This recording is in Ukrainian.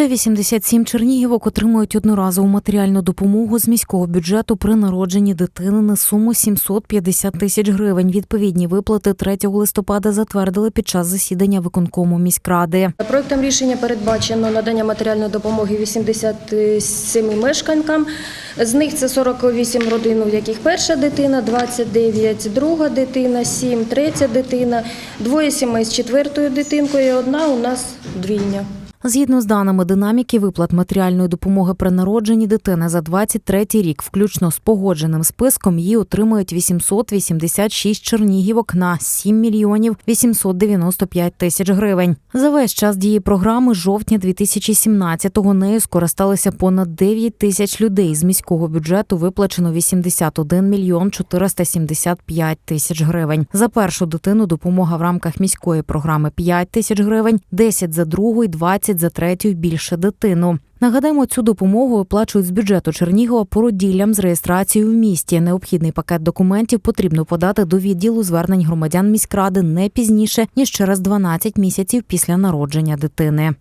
Ще 87 чернігівок отримують одноразову матеріальну допомогу з міського бюджету при народженні дитини на суму 750 тисяч гривень. Відповідні виплати 3 листопада затвердили під час засідання виконкому міськради. Проектом рішення передбачено надання матеріальної допомоги 87 мешканкам. З них це 48 родин, у яких перша дитина, 29 друга дитина, 7 третя дитина, двоє сімей з четвертою дитинкою, одна у нас двійня. Згідно з даними динаміки виплат матеріальної допомоги при народженні дитини за 23 рік, включно з погодженим списком, її отримують 886 чернігівок на 7 мільйонів 895 тисяч гривень. За весь час дії програми жовтня 2017-го нею скористалися понад 9 тисяч людей. З міського бюджету виплачено 81 мільйон 475 тисяч гривень. За першу дитину допомога в рамках міської програми 5 тисяч гривень, 10 за другу і 20 за третю більше дитину. Нагадаємо, цю допомогу оплачують з бюджету Чернігова породіллям з реєстрацією в місті. Необхідний пакет документів потрібно подати до відділу звернень громадян міськради не пізніше ніж через 12 місяців після народження дитини.